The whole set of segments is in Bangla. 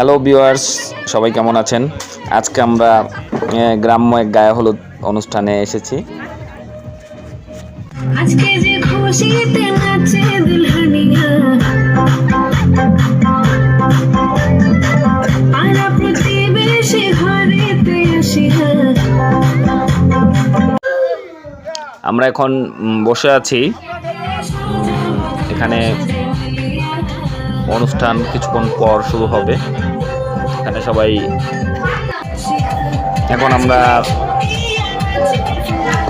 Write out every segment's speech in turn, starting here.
হ্যালো ভিউয়ার্স সবাই কেমন আছেন? আজকে আমরা গ্রাম্য এক গায়ে হলুদ অনুষ্ঠানে এসেছি। আজকে যে খুশিতে নাচে দুলহানিয়া পাড়া প্রতিবেশী ঘরেতে আসিয়া। আমরা এখন বসে আছি। এখানে অনুষ্ঠান কিছুক্ষণ পর শুরু হবে। এখানে সবাই এখন আমরা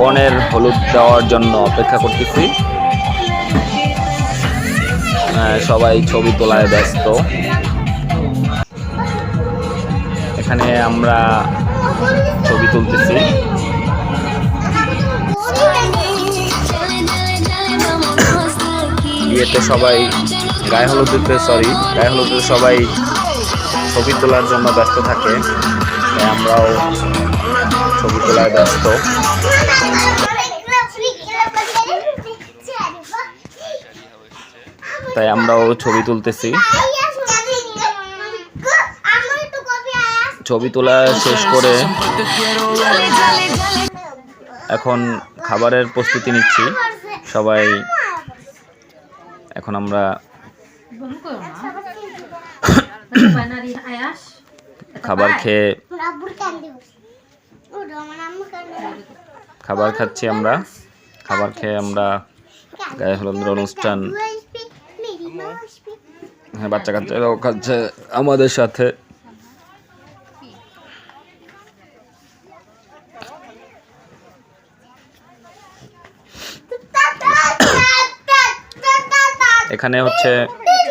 কনের হলুদ দেওয়ার জন্য অপেক্ষা করতেছি। সবাই ছবি তোলায় ব্যস্ত। এখানে আমরা ছবি তুলতেছি। বিয়েতে সবাই গায়ে হলুদ দিতে সরি গায়ে হলুদ সবাই ছবি তোলার জন্য ব্যস্ত থাকে। তাই আমরাও ছবি তোলায় ব্যস্ত। তাই আমরাও ছবি তুলতেছি। ছবি তোলা শেষ করে এখন খাবারের প্রস্তুতি নিচ্ছি। সবাই, এখন আমরা খাবার খেয়ে খাবার খাচ্ছি আমরা খাবার খেয়ে আমরা গায়ে হলুদের অনুষ্ঠান হ্যাঁ বাচ্চা কাচ্চারাও খাচ্ছে আমাদের সাথে এখানে হচ্ছে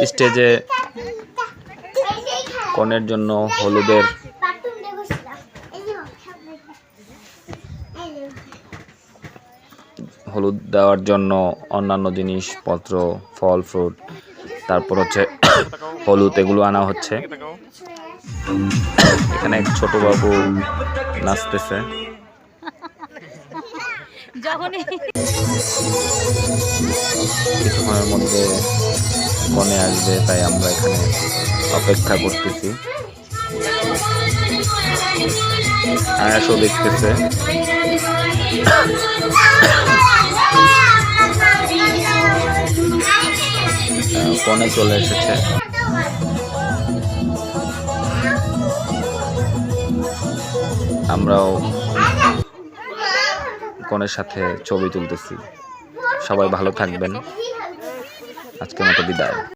স্টেজে কনের জন্য হলুদের হলুদ দেওয়ার জন্য অন্যান্য জিনিসপত্র ফল ফ্রুট তারপর হচ্ছে হলুদ এগুলো আনা হচ্ছে। এখানে এক ছোট বাবু নাচতেছে। কিছুক্ষণের মধ্যে কনে আসবে, তাই আমরা এখানে অপেক্ষা করতেছি। আয়াসও দেখতেছে। কনে চলে এসেছে। আমরাও কনের সাথে ছবি তুলতেছি। সবাই ভালো থাকবেন। আজকের মতো বিদায়।